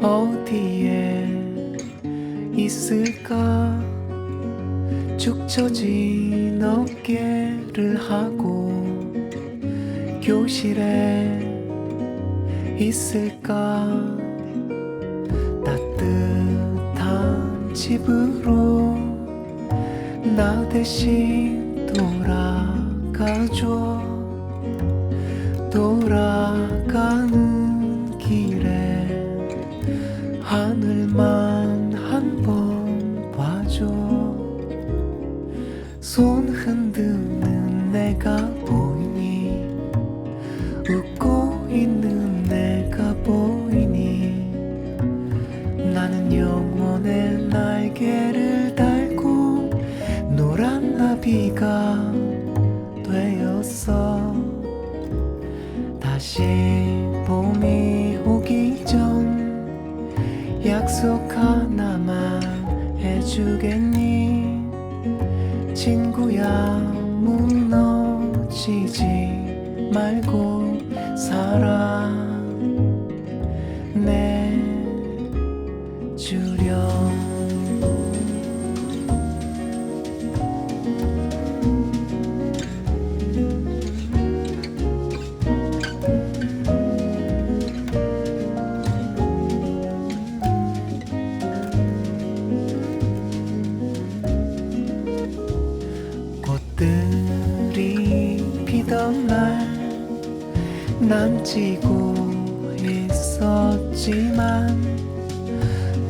어디에 있을까? 축 처진 어깨를 하고 교실에 있을까? 따뜻한 집으로 나 대신 돌아가줘. 돌아가는 나는 영원의 날개를 달고 노란 나비가 되었어. 다시 봄이 오기 전 약속 하나만 해주겠니? 친구야 무너지지 말고 사랑 난 찌고 있었지만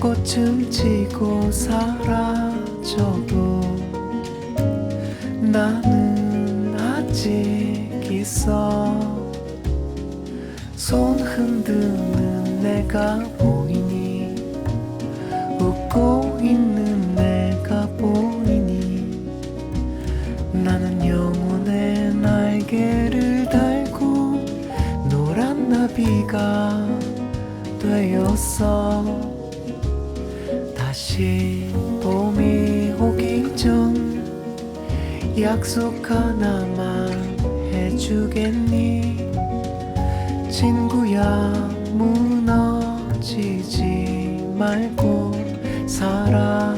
꽃은 지고 사라져도 나는 아직 있어. 손 흔드는 내가 보이니? 웃고 있는 내가 보이니? 나는 영혼의 날개를 나 비가 되었어 다시 봄이 오기 전 약속 하나만 해주겠니? 친구야 무너지지 말고 사랑